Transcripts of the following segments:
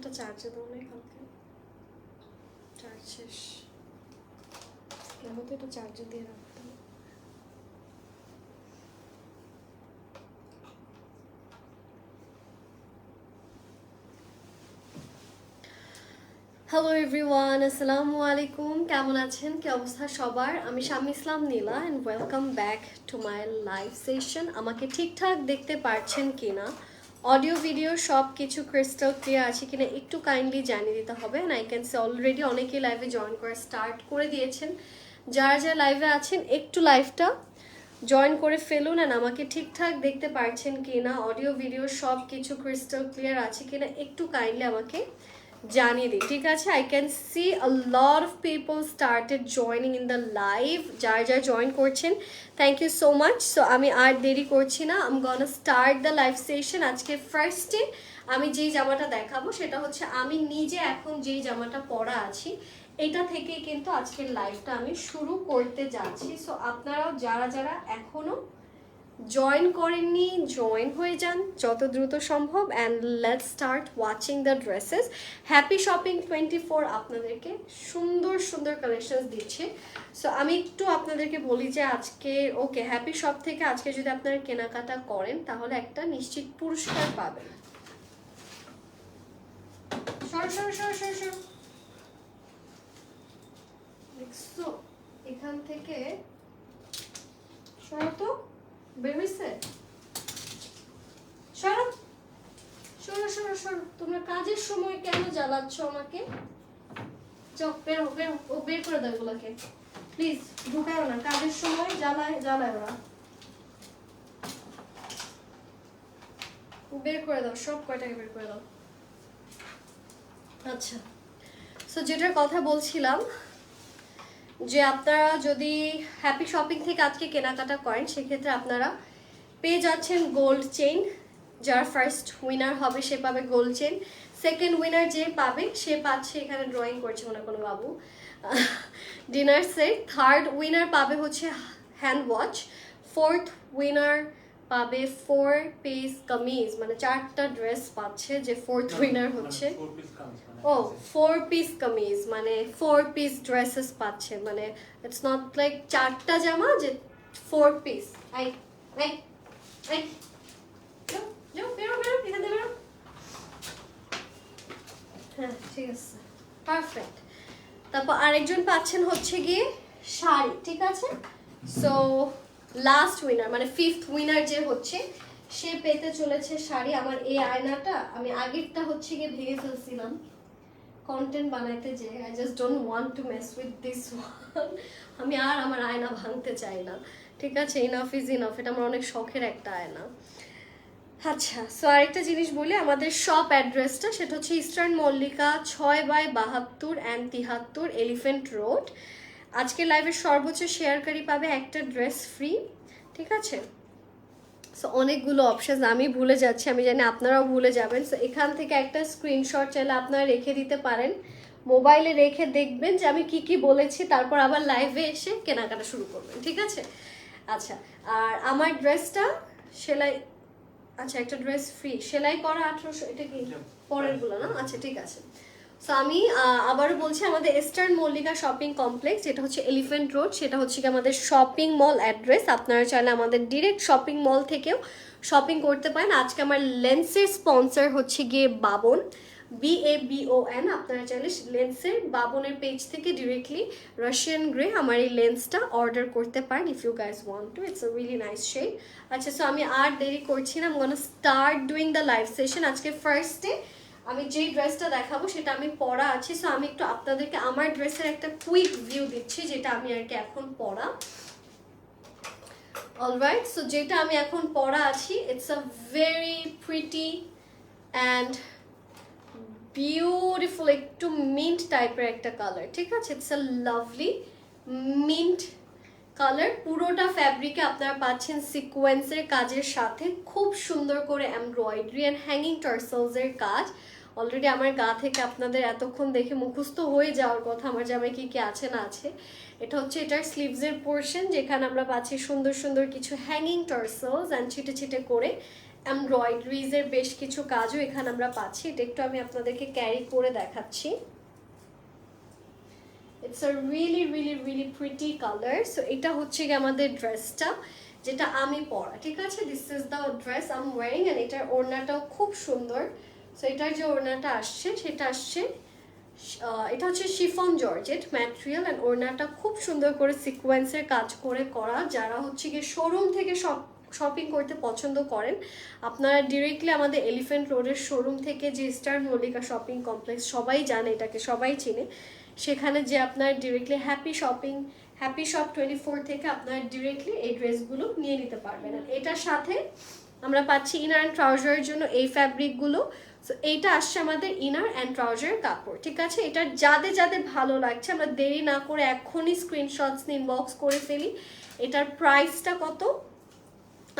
এটা চার্জে দাও নাই কালকে চার্জ শেষ। তো এটা চার্জে দিয়ে রাখতাম হ্যালো এভরিওয়ান আসসালামু আলাইকুম। কেমন আছেন? কি অবস্থা সবার? আমি Shami Islam Nila and welcome back to my live session আমাকে ঠিকঠাক দেখতে পারছেন কি না অডিও, ভিডিও সব কিছু ক্রিস্টাল ক্লিয়ার আছে কিনা একটু কাইন্ডলি জানিয়ে দিতে হবে। And I can say already অনেকেই লাইভে জয়েন করা স্টার্ট করে দিয়েছেন। যারা যারা লাইভে আছেন, একটু লাইভটা জয়েন করে ফেলুন অ্যান্ড আমাকে ঠিকঠাক দেখতে পারছেন কি না অডিও ভিডিও সব কিছু ক্রিস্টাল ক্লিয়ার আছে কিনা একটু কাইন্ডলি আমাকে জানিয়ে দিই, ঠিক আছে? I can see a lot of people started joining in the live যার যার জয়েন করছেন thank you so much so আমি আর দেরি করছি না I'm gonna start the live session আজকে ফার্স্টে আমি যেই জামাটা দেখাবো, সেটা হচ্ছে আমি নিজে এখন যেই জামাটা পরা আছি, এটা থেকে কিন্তু আজকের লাইভটা আমি শুরু করতে যাচ্ছি। সো আপনারাও যারা যারা এখনও জয়েন করেননি জয়েন হয়ে যান যত দ্রুত সম্ভব and let start watching the dresses Happy Shopping twenty four আপনাদেরকে সুন্দর সুন্দর কালেকশনস দিচ্ছে। সো আমি একটু আপনাদেরকে বলি যে আজকে ওকে হ্যাপি শপ থেকে আজকে যদি আপনারা কেনাকাটা করেন, তাহলে একটা নিশ্চিত পুরস্কার পাবেন। সর সর সর সর সর। এখান থেকে সরো তো। বের হয়েছে সরো। সরো সরো সরো। তোমরা কাজের সময় কেন জ্বালাচ্ছ আমাকে? চক বের বের। ও, বের করে দাও এগুলোকে। প্লিজ ঢুকায়ও না। কাজের সময় জ্বালায় জ্বালায় ওরা। বের করে দাও। সব কয়টাকে বের করে দাও। আচ্ছা। সো যেটার কথা বলছিলাম যে আপনারা যদি হ্যাপি শপিং থেকে আজকে কেনাকাটা করেন সেক্ষেত্রে আপনারা পেয়ে যাচ্ছেন গোল্ড চেইন যার ফার্স্ট উইনার হবে সে পাবে গোল্ড চেইন সেকেন্ড উইনার যে পাবে সে পাচ্ছে এখানে ড্রয়িং করছে মনে কোনো বাবু। ডিনার সেট থার্ড উইনার পাবে হচ্ছে হ্যান্ড ওয়াচ ফোর্থ উইনার পাবে ফোর পিস কামিজ। মানে চারটা ড্রেস পাচ্ছে যে ফোর্থ উইনার হচ্ছে। ও ফোর পিস কামিজ মানে ফোর পিস ড্রেসেস পাচ্ছে মানে ইটস নট লাইক চারটা জামা, যে four piece I I I হ্যাঁ ঠিক আছে। পারফেক্ট তারপর আরেকজন পাচ্ছেন হচ্ছে গিয়ে শাড়ি, ঠিক আছে? সো লাস্ট উইনার মানে ফিফথ উইনার যে হচ্ছে, সে পেতে চলেছে শাড়ি। আমার এই আয়নাটা, আমি আগেরটা হচ্ছে গিয়ে ভেঙে ফেলছিলাম। কন্টেন্ট বানাইতে যে I just don't want to mess with this one আমি আর আমার আয়না ভাঙতে চাই না। ঠিক আছে? ইনাফ ইজ ইনাফ এটা আমার অনেক শখের একটা আয়না। আচ্ছা সো আরেকটা জিনিস বলি, আমাদের শপ অ্যাড্রেসটা সেটা হচ্ছে ইস্টার্ন মল্লিকা ছয় বাই বাহাত্তর অ্যান্ড তিহাত্তর এলিফেন্ট রোড আজকে লাইভের সর্বোচ্চ শেয়ারকারী পাবে একটা ড্রেস ফ্রি ঠিক আছে? সো অনেকগুলো অপশানস আমি ভুলে যাচ্ছি আমি জানি আপনারাও ভুলে যাবেন। সো এখান থেকে একটা স্ক্রিনশট চাইলে আপনারা রেখে দিতে পারেন। মোবাইলে রেখে দেখবেন যে আমি কি কি বলেছি তারপর আবার লাইভে এসে কেনাকাটা শুরু করবেন ঠিক আছে? আচ্ছা আর আমার ড্রেসটা সেলাই আচ্ছা একটা ড্রেস ফ্রি সেলাই করা আঠারোশো এটা কি পরেরগুলো না? আচ্ছা ঠিক আছে। সো আমি আবারও বলছি আমাদের ইস্টার্ন মল্লিকা শপিং কমপ্লেক্স যেটা হচ্ছে এলিফেন্ট রোড সেটা হচ্ছে কি আমাদের শপিং মল অ্যাড্রেস আপনারা চাইলে আমাদের ডিরেক্ট শপিং মল থেকেও শপিং করতে পারেন। আজকে আমার লেন্সের স্পন্সর হচ্ছে গিয়ে Babon B A B O N আপনারা চাইলে লেন্সের বাবনের পেজ থেকে ডিরেক্টলি রাশিয়ান গ্রে আমার এই লেন্সটা অর্ডার করতে পারেন if you guys want to it's a really nice shade আচ্ছা সো আমি আর দেরি করছি না। আমি start doing the live session আজকে ফার্স্টে আমি যেই ড্রেসটা দেখাবো সেটা আমি পরা আছি সো আমি একটু আপনাদেরকে আমার ড্রেসের একটা কুইক ভিউ দিচ্ছি, যেটা আমি আর কি এখন পরা। অলরাইট সো যেটা আমি এখন পরা আছি it's a very pretty and beautiful একটু মিন্ট টাইপের একটা কালার ঠিক আছে? It's a lovely mint colour পুরোটা ফ্যাব্রিকে আপনারা পাচ্ছেন সিকোয়েন্সের কাজের সাথে, খুব সুন্দর করে এমব্রয়ডারি অ্যান্ড হ্যাঙ্গিং টার্সেলসের কাজ। অলরেডি আমার গা থেকে আপনাদের এতক্ষণ দেখে মুখস্থ হয়ে যাওয়ার কথা, আমার জামায় কি কি আছে না আছে। এটা হচ্ছে এটার স্লিভসের পোর্শন যেখানে আমরা পাচ্ছি সুন্দর সুন্দর কিছু হ্যাঙ্গিং টার্সেলস অ্যান্ড ছিটে ছিটে করে এমব্রয়ডারিজের বেশ কিছু কাজও এখানে আমরা পাচ্ছি। এটা একটু আমি আপনাদেরকে ক্যারি করে দেখাচ্ছি। It's a really really really pretty colour so এটা হচ্ছে গিয়ে আমাদের ড্রেসটা যেটা আমি পরা। ঠিক আছে? This is the dress I'm wearing and এটার ওড়নাটাও খুব সুন্দর। সো এটার যে ওড়নাটা আসছে, সেটা আসছে এটা হচ্ছে শিফন জর্জেট, ম্যাটেরিয়াল অ্যান্ড ওড়নাটা খুব সুন্দর করে সিকোয়েন্সের কাজ করে করা। যারা হচ্ছে গিয়ে শোরুম থেকে সব শপিং করতে পছন্দ করেন, আপনারা ডিরেক্টলি আমাদের এলিফ্যান্ট রোডের শোরুম থেকে যে স্টার মল্লিকা শপিং কমপ্লেক্স সবাই জানে, এটাকে সবাই চিনে। সেখানে যে আপনার directly Happy Shopping Happy Shop twenty four থেকে আপনারা ডিরেক্টলি এই ড্রেসগুলো নিয়ে নিতে পারবেন। এটার সাথে আমরা পাচ্ছি ইনার অ্যান্ড ট্রাউজারের জন্য এই ফ্যাব্রিকগুলো সো এইটা আসছে আমাদের ইনার অ্যান্ড ট্রাউজার কাপড়, ঠিক আছে? এটা যাদের যাদের ভালো লাগছে, আমরা দেরি না করে এখনই স্ক্রিনশটস ইনবক্স করে ফেলি। এটার প্রাইসটা কত?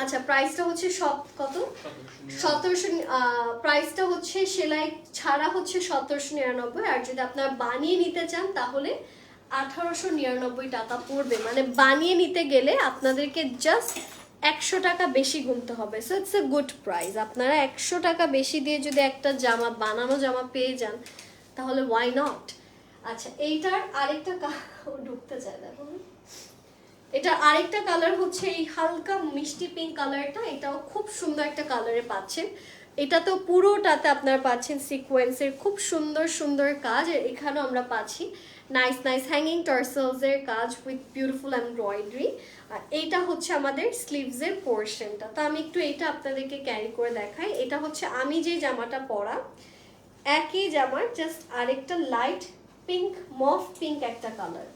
আচ্ছা প্রাইসটা হচ্ছে সব কত? সতেরোশো প্রাইসটা হচ্ছে সেলাই ছাড়া হচ্ছে সতেরোশো নিরানব্বই। আর যদি আপনারা বানিয়ে নিতে চান, তাহলে আঠারোশো নিরানব্বই টাকা পড়বে। মানে বানিয়ে নিতে গেলে আপনাদেরকে জাস্ট একশো টাকা বেশি গুনতে হবে। So it's a good price আপনারা একশো টাকা বেশি দিয়ে যদি একটা জামা, বানানো জামা পেয়ে যান, তাহলে ওয়াই নট আচ্ছা এইটার আরেকটা ঢুকতে চায়, দেখো। এটা আরেকটা কালার হচ্ছে এই হালকা মিষ্টি পিঙ্ক কালারটা এটাও খুব সুন্দর একটা কালারে পাচ্ছেন। এটা তো পুরোটাতে আপনারা পাচ্ছেন সিকোয়েন্সের খুব সুন্দর সুন্দর কাজ। এখানেও আমরা পাচ্ছি। নাইস নাইস হ্যাঙ্গিং টার্সেলসের কাজ উইথ বিউটিফুল আর এইটা হচ্ছে আমাদের স্লিভসের পোর্শনটা তো আমি একটু এটা আপনাদেরকে ক্যারি করে দেখাই। এটা হচ্ছে আমি যে জামাটা পরা, একই জামার জাস্ট আরেকটা লাইট পিঙ্ক মফ পিঙ্ক একটা colour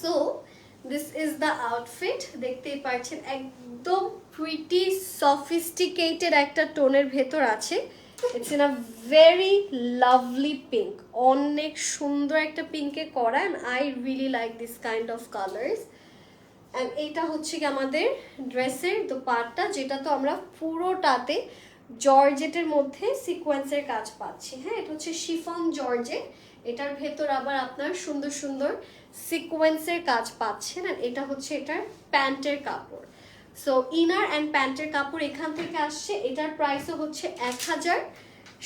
so this is the outfit দেখতেই পাচ্ছেন, একদম প্রিটি সফিস্টিকেটেড একটা টোনের ভেতর আছে। It's in a very lovely pink অনেক সুন্দর একটা পিঙ্কে করা and I really like this kind of colours and এইটা হচ্ছে কি আমাদের ড্রেসের দোপাট্টা, যেটা তো আমরা পুরোটাতে জর্জেটের মধ্যে সিকোয়েন্সের কাজ পাচ্ছি। হ্যাঁ এটা হচ্ছে শিফন জর্জেট। এটার ভেতর আবার আপনার সুন্দর সুন্দর সিকোয়েন্সের কাজ পাচ্ছেন আর এটা হচ্ছে এটার প্যান্টের কাপড়। সো ইনার অ্যান্ড প্যান্টের কাপড় এখান থেকে আসছে। এটার প্রাইসও হচ্ছে এক হাজার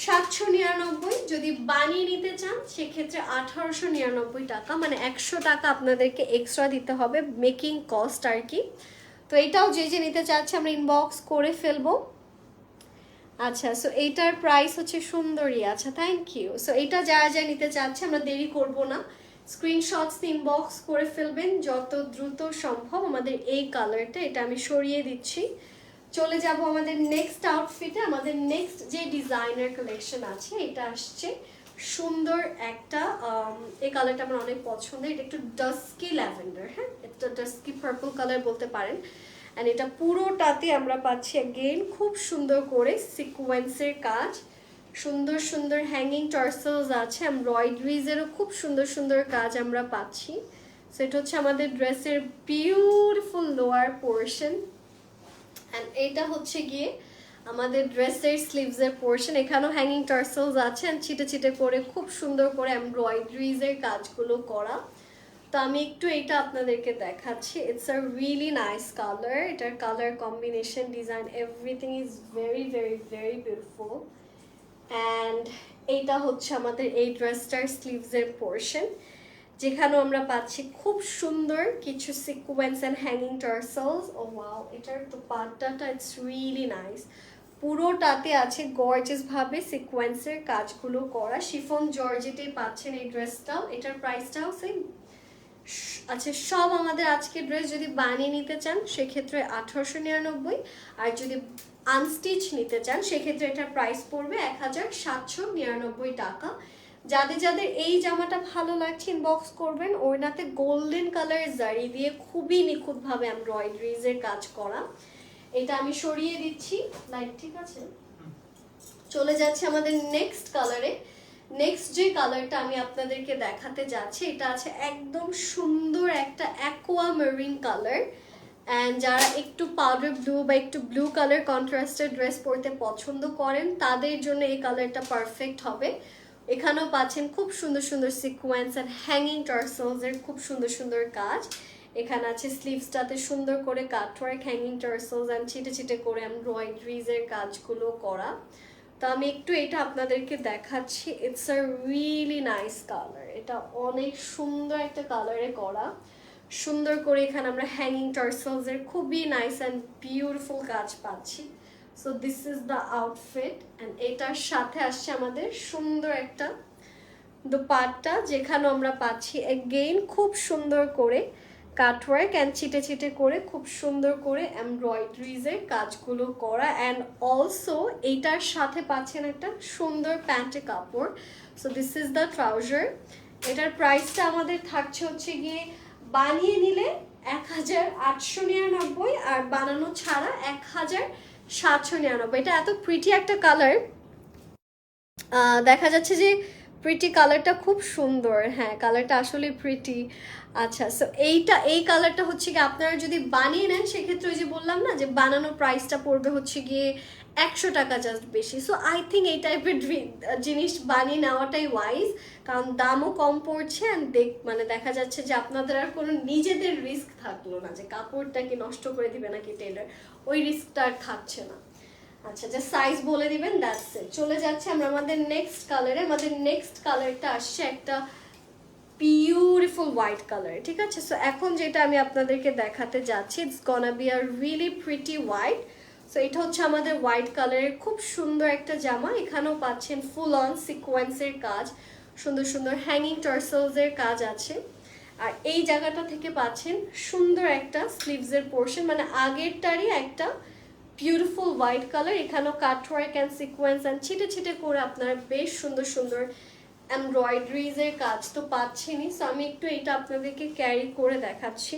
সাতশো নিরানব্বই। যদি বানিয়ে নিতে চান, সেক্ষেত্রে আঠারোশো নিরানব্বই টাকা মানে একশো টাকা আপনাদেরকে এক্সট্রা দিতে হবে মেকিং কস্ট আর কি। তো এটাও যে যে নিতে চাচ্ছে, আমরা ইনবক্স করে ফেলব। আচ্ছা সো এইটার প্রাইস হচ্ছে সুন্দরী। আচ্ছা থ্যাংক ইউ সো এটা যারা যা নিতে চাচ্ছে, আমরা দেরি করব না। স্ক্রিনশটস ইনবক্স করে ফেলবেন যত দ্রুত সম্ভব আমাদের এই কালারটা এটা আমি সরিয়ে দিচ্ছি। চলে যাব আমাদের নেক্সট আউটফিটে আমাদের নেক্সট যে ডিজাইনার কালেকশন আছে, এটা আসছে সুন্দর একটা এই কালারটা আমার অনেক পছন্দের। এটা একটু ডাস্কি ল্যাভেন্ডার হ্যাঁ? এটা ডাস্কি পার্পল কালার বলতে পারেন। অ্যান্ড এটা পুরোটাতে আমরা পাচ্ছি অ্যাগেন খুব সুন্দর করে সিকোয়েন্সের কাজ। সুন্দর সুন্দর হ্যাঙ্গিং টার্সেলস আছে এমব্রয়ডারিজেরও খুব সুন্দর সুন্দর কাজ আমরা পাচ্ছি। সেটা হচ্ছে আমাদের ড্রেসের বিউটিফুল লোয়ার পোর্শন অ্যান্ড এটা হচ্ছে গিয়ে আমাদের ড্রেসের স্লিভসের পোর্শন এখানেও হ্যাঙ্গিং টার্সেলস আছে, and ছিটে ছিটে করে, খুব সুন্দর করে এমব্রয়ডারিজের কাজগুলো করা। তো আমি একটু এটা আপনাদেরকে দেখাচ্ছি। It's a really nice colour এটার colour combination design everything is very very very beautiful and এইটা হচ্ছে আমাদের এই ড্রেসটার স্লিভসের পোর্শন যেখানেও আমরা পাচ্ছি খুব সুন্দর কিছু sequence and hanging tassels O wow এটার দুপাট্টাটা ইটস রিয়েলি নাইস পুরোটাতে আছে গর্জেস ভাবে সিকোয়েন্সের কাজগুলো করা। শিফন জর্জেটে পাচ্ছেন এই ড্রেসটাও এটার প্রাইসটাও সেম আচ্ছা সব আমাদের আজকে ড্রেস যদি বানিয়ে নিতে চান সেক্ষেত্রে আঠারোশো নিরানব্বই। আর যদি আনস্টিচ নিতে চান সেক্ষেত্রে এটার প্রাইস পড়বে এক হাজার সাতশো নিরানব্বই টাকা। যাদের যাদের এই জামাটা ভালো লাগছে ইনবক্স করবেন। ওইনাতে গোল্ডেন কালারের জারি দিয়ে খুবই নিখুঁতভাবে এমব্রয়ডারিজের কাজ করা। এটা আমি সরিয়ে দিচ্ছি। লাইট ঠিক আছে? চলে যাচ্ছে আমাদের নেক্সট কালারে নেক্সট যে কালারটা আমি আপনাদেরকে দেখাতে যাচ্ছি, এটা আছে একদম সুন্দর একটা অ্যাকোয়া মেরিন কালার অ্যান্ড যারা একটু পাউডার ব্লু বা একটু ব্লু কালার কন্ট্রাস্টেড ড্রেস পরতে পছন্দ করেন, তাদের জন্য এই কালারটা পারফেক্ট হবে। এখানেও পাচ্ছেন খুব সুন্দর সুন্দর সিকোয়েন্স অ্যান্ড হ্যাঙ্গিং টার্সেলসের খুব সুন্দর সুন্দর কাজ। এখানে আছে স্লিভসটাতে সুন্দর করে কাটওয়ার্ক হ্যাঙ্গিং টার্সেলস অ্যান্ড ছিটে ছিটে করে এমব্রয়ডারিজের কাজগুলো করা। তো আমি একটু এটা আপনাদেরকে দেখাচ্ছি। It's a really nice colour এটা অনেক সুন্দর একটা কালারে করা। সুন্দর করে এখানে আমরা হ্যাঙ্গিং টার্সেলস এর খুবই নাইস অ্যান্ড বিউটিফুল কাজ পাচ্ছি। So this is the outfit and এটার সাথে আসছে আমাদের সুন্দর একটা দোপাট্টা যেখানে আমরা পাচ্ছি। এগেইন খুব সুন্দর করে কাটওয়ার্ক অ্যান্ড ছিটে ছিটে করে খুব সুন্দর করে এমব্রয়ডারিজের কাজগুলো করা অ্যান্ড অলসো এইটার সাথে পাচ্ছেন একটা সুন্দর প্যান্টে কাপড় so this is the trouser এটার প্রাইসটা আমাদের থাকছে হচ্ছে গিয়ে বানিয়ে নিলে এক হাজার আটশো নিরানব্বই আর বানানো ছাড়া এক হাজার সাতশো নিরানব্বই। এটা এত প্রিটি একটা কালার দেখা যাচ্ছে যে প্রিটি কালারটা খুব সুন্দর। হ্যাঁ কালারটা আসলে প্রিটি আচ্ছা সো এইটা, এই কালারটা হচ্ছে কি আপনারা যদি বানিয়ে নেন, সেক্ষেত্রে ওই যে বললাম না যে বানানো প্রাইসটা পড়বে হচ্ছে গিয়ে একশো টাকা জাস্ট বেশি। সো আই থিঙ্ক এই টাইপের জিনিস বানিয়ে নেওয়াটাই ওয়াইজ কারণ দামও কম পড়ছে অ্যান্ড দেখ মানে দেখা যাচ্ছে যে আপনাদের আর কোনো নিজেদের রিস্ক থাকল না যে কাপড়টা কি নষ্ট করে দিবে নাকি টেলার ওই রিস্কটা আর থাকছে না। আচ্ছা যে সাইজ বলে দিবেন দ্যাটস ইট চলে যাচ্ছে আমরা আমাদের নেক্সট কালারে আমাদের নেক্সট কালারটা আসছে একটা বিউটিফুল হোয়াইট কালার ঠিক আছে? সো এখন যেটা আমি আপনাদেরকে দেখাতে যাচ্ছি it's gonna be a really pretty white so এটা হচ্ছে আমাদের হোয়াইট কালারের খুব সুন্দর একটা জামা, এখানেও পাচ্ছেন ফুল অন সিকোয়েন্সের কাজ, সুন্দর সুন্দর হ্যাঙ্গিং টার্সেলসের কাজ আছে। আর এই জায়গাটা থেকে পাচ্ছেন সুন্দর একটা স্লিভসের পোর্শন মানে আগেরটারই একটা বিউটিফুল হোয়াইট কালার এখানেও কাটওয়ার্ক অ্যান্ড সিকোয়েন্স অ্যান্ড ছিটে ছিটে করে আপনারা বেশ সুন্দর সুন্দর এমব্রয়ডারিজের কাজ তো পাচ্ছেনই। সো আমি একটু এটা আপনাদেরকে ক্যারি করে দেখাচ্ছি।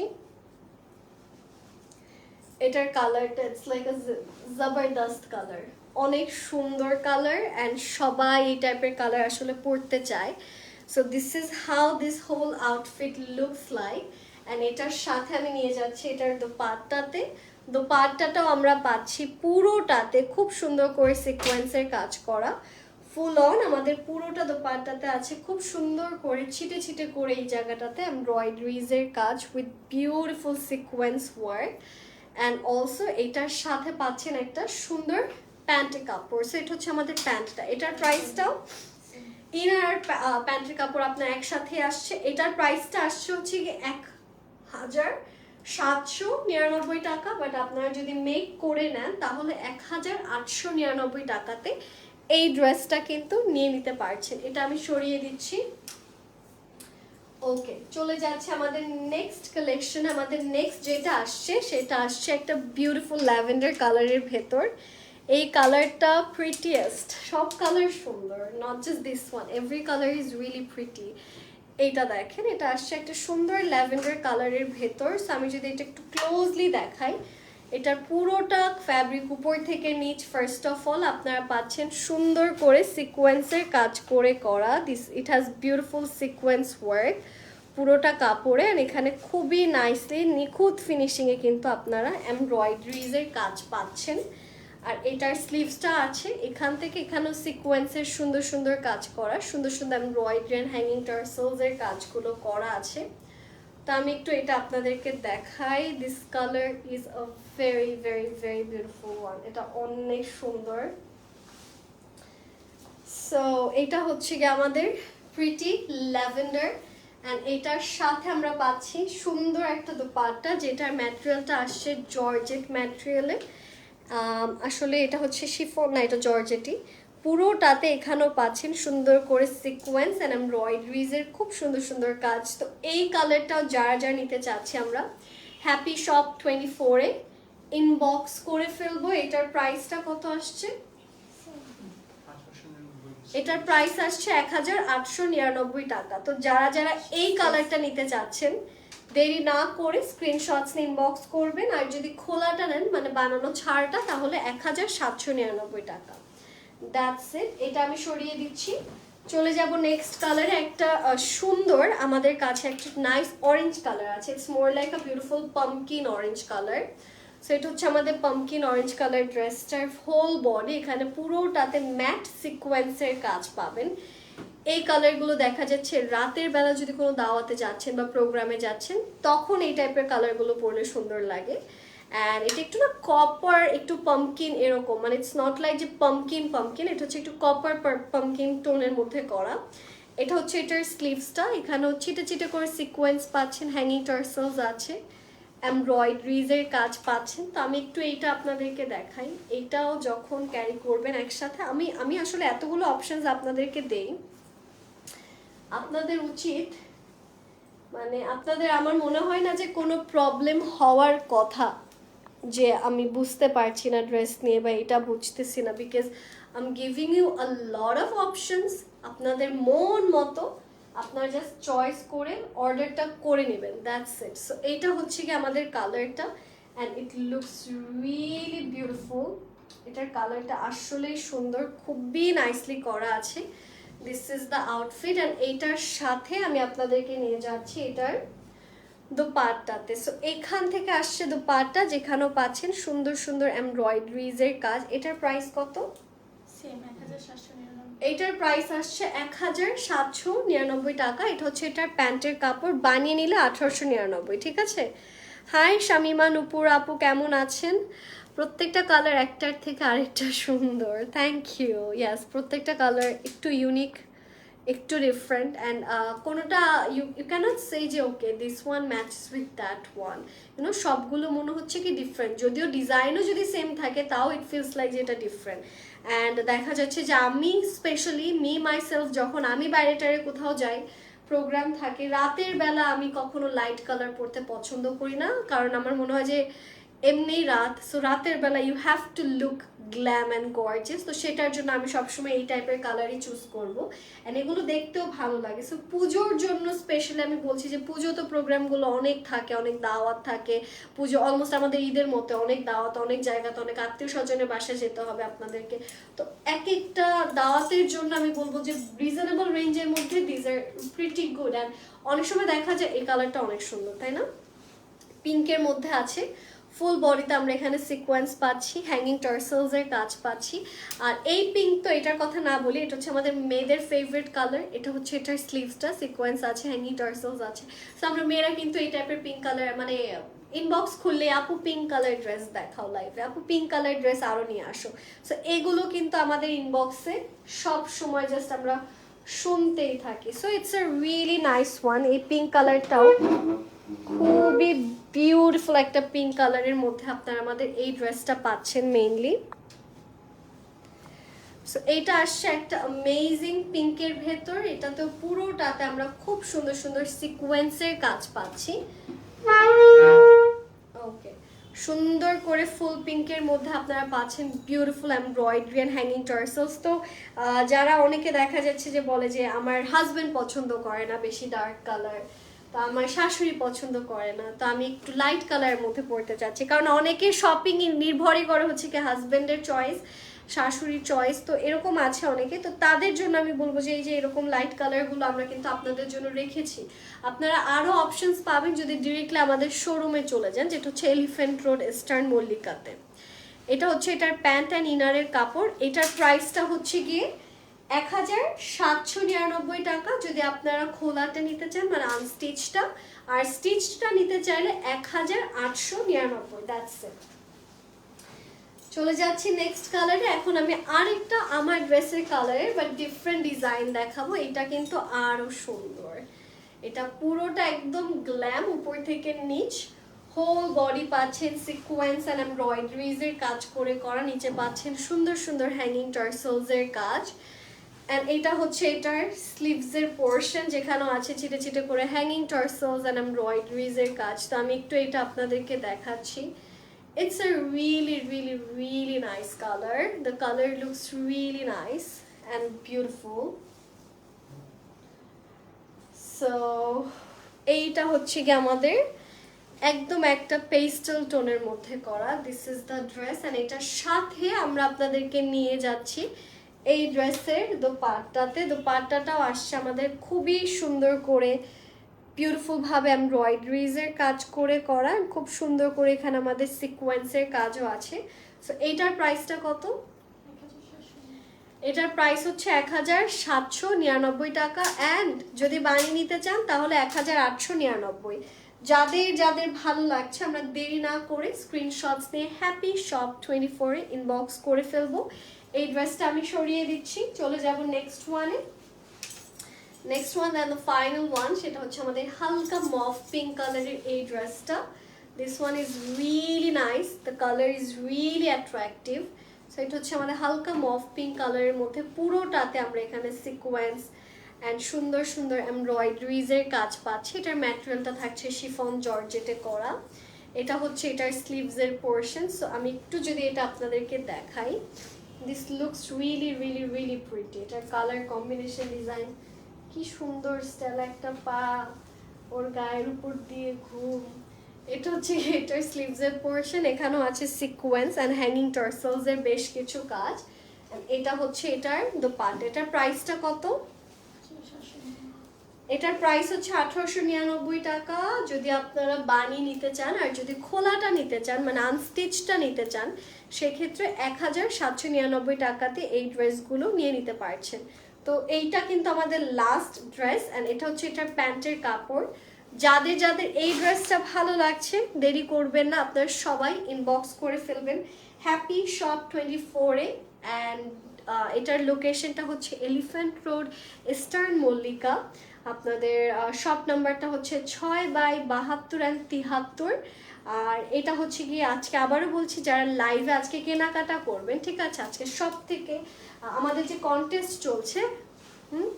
এটার কালারটা ইটস লাইক জবরদস্ত কালার অনেক সুন্দর কালার অ্যান্ড সবাই এই টাইপের কালার আসলে পরতে চায়। So this is how this whole outfit looks like and এটার সাথে আমি নিয়ে যাচ্ছি, এটার দোপাট্টাতে। দোপাট্টাটাও আমরা পাচ্ছি পুরোটাতে, খুব সুন্দর করে সিকোয়েন্সের কাজ করা। ফুল অন আমাদের পুরোটা দোপাট্টাতে আছে, খুব সুন্দর করে ছিটে ছিটে করে এই জায়গাটাতে এমব্রয়ডারিজের কাজ with beautiful sequence work and also এটার সাথে পাচ্ছেন একটা সুন্দর প্যান্টের কাপড়। সো এটা হচ্ছে আমাদের প্যান্টটা এটার প্রাইসটাও ইনার প্যান্টের কাপড় আপনার একসাথে আসছে। এটার প্রাইসটা আসছে হচ্ছে এক হাজার সাতশো নিরানব্বই টাকা বাট আপনারা যদি মেক করে নেন, তাহলে এক হাজার আটশো নিরানব্বই টাকাতে এই ড্রেসটা কিন্তু নিয়ে নিতে পারছেন। এটা আমি সরিয়ে দিচ্ছি। ওকে চলে যাচ্ছে আমাদের নেক্সট কালেকশন আমাদের নেক্সট যেটা আসছে, সেটা আসছে একটা বিউটিফুল ল্যাভেন্ডার কালারের ভেতর। এই কালারটা প্রিটিয়েস্ট সব কালার সুন্দর not just this one every colour is really pretty এইটা দেখেন এটা আসছে একটা সুন্দর ল্যাভেন্ডার কালারের ভেতর। So, আমি যদি এটা একটু ক্লোজলি দেখাই এটার পুরোটা ফ্যাব্রিক উপর থেকে নিচ ফার্স্ট অফ অল আপনারা পাচ্ছেন সুন্দর করে সিকোয়েন্সের কাজ করে করা। This it has beautiful sequence work পুরোটা কাপড়ে। আর এখানে খুবই নাইসলি নিখুঁত ফিনিশিংয়ে কিন্তু আপনারা এমব্রয়ডারিজের কাজ পাচ্ছেন। আর এটার স্লিভসটা আছে, এখান থেকে এখানেও সিকোয়েন্সের সুন্দর সুন্দর কাজ করা, সুন্দর সুন্দর এমব্রয়ডারি হ্যাঙ্গিং টার্সেলসের কাজগুলো করা আছে। তো আমি একটু এটা আপনাদেরকে দেখাই। This colour is a very very very beautiful one এটা অনেক সুন্দর। সো এটা হচ্ছে গিয়ে আমাদের প্রিটি ল্যাভেন্ডার অ্যান্ড এটার সাথে আমরা পাচ্ছি সুন্দর একটা দোপাট্টা, যেটার ম্যাটেরিয়ালটা আসছে জর্জেট ম্যাটেরিয়ালে আসলে এটা হচ্ছে শিফন না এটা জর্জেটই পুরোটাতে এখানেও পাচ্ছেন সুন্দর করে সিকোয়েন্স অ্যান্ড এমব্রয়ডারিজের খুব সুন্দর সুন্দর কাজ। তো এই কালারটাও যারা যারা নিতে চাচ্ছি আমরা হ্যাপি শপ টোয়েন্টি ফোরে ইনবক্স করে ফেলব। এটার প্রাইসটা কত আসছে? এটার প্রাইস আসছে এক হাজার আটশো নিরানব্বই টাকা। তো যারা যারা এই কালারটা নিতে চাচ্ছেন দেরি না করে স্ক্রিনশটস ইনবক্স করবেন। আর যদি খোলাটা নেন মানে বানানো ছাড়টা, তাহলে এক হাজার সাতশো নিরানব্বই টাকা। দ্যাটস ইট এটা আমি সরিয়ে দিচ্ছি। চলে যাব নেক্সট কালারে একটা সুন্দর, আমাদের কাছে একটা নাইস অরেঞ্জ কালার আছে। It's more like a beautiful pumpkin orange colour so এটা হচ্ছে আমাদের পাম্পকিন অরেঞ্জ কালার ড্রেসটার হোল বডি এখানে পুরোটাতে ম্যাট সিকোয়েন্সের কাজ পাবেন। এই কালারগুলো দেখা যাচ্ছে রাতের বেলা যদি কোনো দাওয়াতে যাচ্ছেন বা প্রোগ্রামে যাচ্ছেন, তখন এই টাইপের কালারগুলো পরলে সুন্দর লাগে। অ্যান্ড এটা একটু না কপার একটু পাম্পকিন এরকম। মানে ইটস নট লাইক যে পাম্পকিন পাম্পকিন এটা হচ্ছে একটু কপার পাম্পকিন টোনের মধ্যে করা। এটা হচ্ছে এটার স্লিভসটা এখানেও চিটে চিটে করে সিকোয়েন্স পাচ্ছেন হ্যাঙ্গিং টার্সেলস আছে এমব্রয়ডারিজের কাজ পাচ্ছেন। তো আমি একটু এইটা আপনাদেরকে দেখাই। এইটাও যখন ক্যারি করবেন একসাথে, আমি আমি আসলে এতগুলো অপশানস আপনাদেরকে দেই। আপনাদের উচিত মানে আপনাদের আমার মনে হয় না যে কোনো প্রবলেম হওয়ার কথা যে আমি বুঝতে পারছি না ড্রেস নিয়ে বা এটা বুঝতেছি না because I giving you a lot of options আপনাদের মন মতো আপনার জাস্ট চয়েস করে অর্ডারটা করে নেবেন দ্যাটস ইট সো এইটা হচ্ছে কি আমাদের কালারটা and it looks really beautiful এটার কালারটা আসলেই সুন্দর, খুবই নাইসলি করা আছে। This is the outfit and এইটার সাথে আমি আপনাদেরকে নিয়ে যাচ্ছি এটার দোপাট্টাতে। সো এখান থেকে আসছে দোপাট্টা যেখানেও পাচ্ছেন সুন্দর সুন্দর এমব্রয়ডারিজের কাজ। এটার প্রাইস কত? সেম এক হাজার এটার প্রাইস আসছে এক হাজার সাতশো নিরানব্বই টাকা। এটা হচ্ছে এটার প্যান্টের কাপড়। বানিয়ে নিলে আঠারোশো নিরানব্বই ঠিক আছে? হাই শামিমা নুপুর আপু কেমন আছেন? প্রত্যেকটা কালার একটার থেকে আরেকটা সুন্দর। থ্যাংক ইউ ইয়াস প্রত্যেকটা কালার একটু ইউনিক একটু ডিফারেন্ট অ্যান্ড কোনোটা ইউ ইউ ক্যানট সে যে okay this one match with that one you know সবগুলো মনে হচ্ছে কি ডিফারেন্ট যদিও ডিজাইনও যদি সেম থাকে, তাও ইট ফিলস লাইক যে এটা ডিফারেন্ট অ্যান্ড দেখা যাচ্ছে যে, আমি স্পেশালি মি মাই সেলফ যখন আমি বাইরে টাইরে কোথাও যাই প্রোগ্রাম থাকে, রাতের বেলা আমি কখনো লাইট কালার পরতে পছন্দ করি না। কারণ আমার মনে হয় যে এমনি রাত সো রাতের বেলা you have to look glam and gorgeous তো সেটার জন্য আমি সবসময় এই টাইপের কালারই চুজ করব। অ্যান্ড এগুলো দেখতেও ভালো লাগে। সো পুজোর জন্য স্পেশালি আমি বলছি যে পুজো তো প্রোগ্রামগুলো অনেক থাকে, অনেক দাওয়াত থাকে। পুজো অলমোস্ট আমাদের ঈদের মতো অনেক দাওয়াত, অনেক জায়গাতে অনেক আত্মীয় স্বজনের বাসায় যেতে হবে আপনাদেরকে। তো এক একটা দাওয়াতের জন্য আমি বলব যে রিজনেবল রেঞ্জের মধ্যে these are pretty good and অনেক সময় দেখা যায় এই কালারটা অনেক সুন্দর, তাই না? পিঙ্কের মধ্যে আছে। ফুল বডিতে আমরা এখানে সিকোয়েন্স পাচ্ছি হ্যাঙ্গিং টার্সেলস এর কাজ পাচ্ছি। আর এই পিঙ্ক তো এটার কথা না বলি, এটা হচ্ছে আমাদের মেয়েদের ফেভারিট কালার এটা হচ্ছে এটার স্লিভসটা সিকোয়েন্স আছে হ্যাঙ্গিং টার্সেলস আছে। সো আমরা মেয়েরা কিন্তু এই টাইপের পিঙ্ক কালার মানে ইনবক্স খুললে আপু পিঙ্ক কালার ড্রেস দেখাও লাইভে আপু পিঙ্ক কালার ড্রেস আরও নিয়ে আসো। সো এগুলো কিন্তু আমাদের ইনবক্সে সব সময় জাস্ট আমরা শুনতেই থাকি। So it's a really nice one এই পিঙ্ক কালারটাও খুবই বিউটিফুল একটা পিঙ্ক কালারের মধ্যে আপনারা আমাদের এই ড্রেসটা পাচ্ছেন মেইনলি সো এইটা আসছে একটা অ্যামেজিং পিঙ্কের ভেতর। এটাতে পুরোটাতে আমরা খুব সুন্দর সুন্দর সিকোয়েন্সের কাজ পাচ্ছি। ওকে সুন্দর করে ফুল পিঙ্কের মধ্যে আপনারা পাচ্ছেন beautiful embroidery and hanging tassels তো যারা অনেকে দেখা যাচ্ছে যে বলে যে আমার হাজব্যান্ড পছন্দ করে না বেশি ডার্ক কালার তো আমার শাশুড়ি পছন্দ করে না, তো আমি একটু লাইট কালারের মধ্যে পড়তে চাচ্ছি। কারণ অনেকে শপিং নির্ভরই করে হচ্ছে কি হাজবেন্ডের চয়েস শাশুড়ির চয়েস তো এরকম আছে অনেকে। তো তাদের জন্য আমি বলব যে, এই যে এরকম লাইট কালারগুলো আমরা কিন্তু আপনাদের জন্য রেখেছি। আপনারা আরও অপশনস পাবেন যদি ডিরেক্টলি আমাদের শোরুমে চলে যান, যেটা হচ্ছে এলিফেন্ট রোড ইস্টার্ন মল্লিকাতে এটা হচ্ছে এটার প্যান্ট অ্যান্ড ইনারের কাপড়। এটার প্রাইসটা হচ্ছে গিয়ে এক হাজার সাতশো নিরানব্বই টাকা যদি আপনারা খোলাটা নিতে চান মানে আনস্টিচটা আর স্টিচটা নিতে চাইলে এক হাজার আটশো নিরানব্বই দ্যাটস ইট চলে যাচ্ছি নেক্সট কালারে এখন আমি আরেকটা আমার ড্রেসের কালারের বাট ডিফারেন্ট ডিজাইন দেখাবো। এটা কিন্তু আরও সুন্দর। এটা পুরোটা একদম গ্ল্যাম উপর থেকে নিচ। হোল বডি পাচ্ছেন সিকোয়েন্স অ্যান্ড এমব্রয়ডারিজ এর কাজ করে করা। নিচে পাচ্ছেন সুন্দর সুন্দর হ্যাঙ্গিং টার্সেলস এর কাজ। অ্যান্ড এটা হচ্ছে এটার স্লিভস এর পোর্শন যেখানেও আছে ছিটে ছিটে করে হ্যাঙ্গিং টার্সেলস অ্যান্ড এমব্রয়ডারিজ এর কাজ তো আমি একটু এটা আপনাদেরকে দেখাচ্ছি It's a really, really, really nice color. The color looks really nice and beautiful. So, এইটা হচ্ছে কি আমাদের একদম একটা পেস্টেল টোনের মধ্যে করা this is the dress and এটার সাথে আমরা আপনাদেরকে নিয়ে যাচ্ছি এই ড্রেসের দোপাট্টাতে, দোপাট্টাটাও আসছে আমাদের খুবই সুন্দর করে বিউটিফুল ভাবে এমব্রয়ডারিজের কাজ করে করা খুব সুন্দর করে এখানে আমাদের সিকোয়েন্সের কাজও আছে। সো এইটার প্রাইসটা কত? এটার প্রাইস হচ্ছে এক হাজার সাতশো নিরানব্বই টাকা অ্যান্ড যদি বানিয়ে নিতে চান তাহলে এক হাজার আটশো নিরানব্বই। যাদের যাদের ভালো লাগছে, আমরা দেরি না করে স্ক্রিনশটস নিয়ে হ্যাপি শপ টোয়েন্টি ফোরে ইনবক্স করে ফেলব। এই ড্রেসটা আমি সরিয়ে দিচ্ছি। চলে যাব নেক্সট ওয়ানে next one and the final one সেটা হচ্ছে আমাদের হালকা মফ পিঙ্ক কালারের এই ড্রেসটা this one is really nice the colour is really attractive so এটা হচ্ছে আমাদের হালকা মফ পিঙ্ক কালারের মধ্যে পুরোটাতে আমরা এখানে সিকোয়েন্স অ্যান্ড সুন্দর সুন্দর এমব্রয়ডারিজের কাজ পাচ্ছি। এটার ম্যাটেরিয়ালটা থাকছে শিফন জর্জেটে করা। এটা হচ্ছে এটার স্লিভসের পোর্শন সো আমি একটু যদি এটা আপনাদেরকে দেখাই। This looks really really really pretty এটার কালার কম্বিনেশন ডিজাইন কি সুন্দর স্টাইল একটা পা ওর গায়ের উপর দিয়ে ঘুম। এটা হচ্ছে এটার স্লিভসের পোর্শন এখানেও আছে সিকোয়েন্স অ্যান্ড হ্যাঙ্গিং টার্সেলসের বেশ কিছু কাজ। এটা হচ্ছে এটার দোপাট। এটার প্রাইসটা কত? এটার প্রাইস হচ্ছে আঠারোশো নিরানব্বই টাকা। যদি আপনারা বানিয়ে নিতে চান, আর যদি খোলাটা নিতে চান মানে আনস্টিচটা নিতে চান, সেক্ষেত্রে এক হাজার সাতশো নিরানব্বই টাকাতে এই ড্রেসগুলো নিয়ে নিতে পারছেন। তো এইটা কিন্তু আমাদের লাস্ট ড্রেস অ্যান্ড এটা হচ্ছে এটার প্যান্টের কাপড়। যাদের যাদের এই ড্রেসটা ভালো লাগছে, দেরি করবেন না, আপনারা সবাই ইনবক্স করে ফেলবেন। হ্যাপি শপ টোয়েন্টি ফোরে অ্যান্ড এটার লোকেশনটা হচ্ছে এলিফ্যান্ট রোড ইস্টার্ন মল্লিকা আপনাদের শপ নাম্বারটা হচ্ছে ছয় বাই বাহাত্তর অ্যান্ড তিহাত্তর। আর এটা হচ্ছে গিয়ে আজকে আবারও বলছি, যারা লাইভে আজকে কেনাকাটা করবেন, ঠিক আছে? আজকে সব থেকে আমাদের যে কন্টেস্ট চলছে, হুম?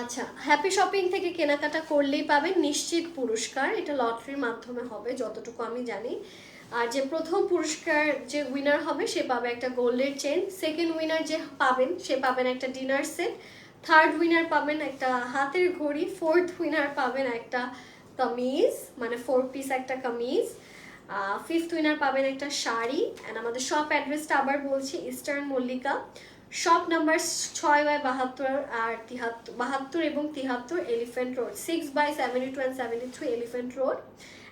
আচ্ছা হ্যাপি শপিং থেকে কেনাকাটা করলেই পাবেন নিশ্চিত পুরস্কার। এটা লটারির মাধ্যমে হবে, যতটুকু আমি জানি। আর যে প্রথম পুরস্কার যে উইনার হবে, সে পাবে একটা গোল্ডের চেন সেকেন্ড উইনার যে পাবেন, সে পাবেন একটা ডিনার সেট থার্ড উইনার পাবেন একটা হাতের ঘড়ি ফোর্থ উইনার পাবেন একটা কামিজ মানে ফোর পিস একটা কামিজ ফিফথ উইনার পাবেন একটা শাড়ি অ্যান্ড আমাদের শপ অ্যাড্রেসটা আবার বলছি ইস্টার্ন মল্লিকা শপ নাম্বার ছয় বাই বাহাত্তর আর তিহাত্তর, বাহাত্তর এবং তিহাত্তর Elephant Road six by seventy two and seventy three Elephant Road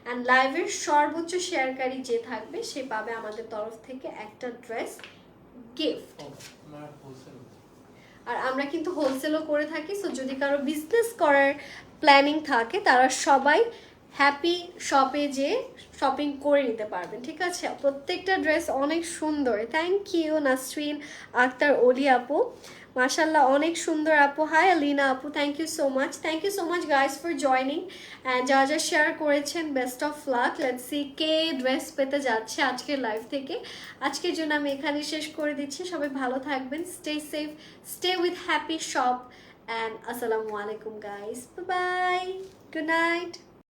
and লাইভের সর্বোচ্চ শেয়ারকারী যে থাকবে, সে পাবে আমাদের তরফ থেকে একটা ড্রেস গিফট আর আমরা কিন্তু হোলসেলও করে থাকি সো যদি কারও বিজনেস করার প্ল্যানিং থাকে, তারা সবাই হ্যাপি শপে যে শপিং করে নিতে পারবেন, ঠিক আছে? প্রত্যেকটা ড্রেস অনেক সুন্দর। থ্যাংক ইউ নাসরিন আক্তার ওলি আপু। মাশাল্লাহ অনেক সুন্দর আপু। হাই আলিনা আপু thank you so much thank you so much guys for joining and যা যা শেয়ার করেছেন best of luck let's see K dress পেতে যাচ্ছে আজকের লাইভ থেকে। আজকের জন্য আমি এখানে শেষ করে দিচ্ছি। সবাই ভালো থাকবেন। Stay safe stay with Happy Shop and আসসালামু আলাইকুম গাইস বাই গুড নাইট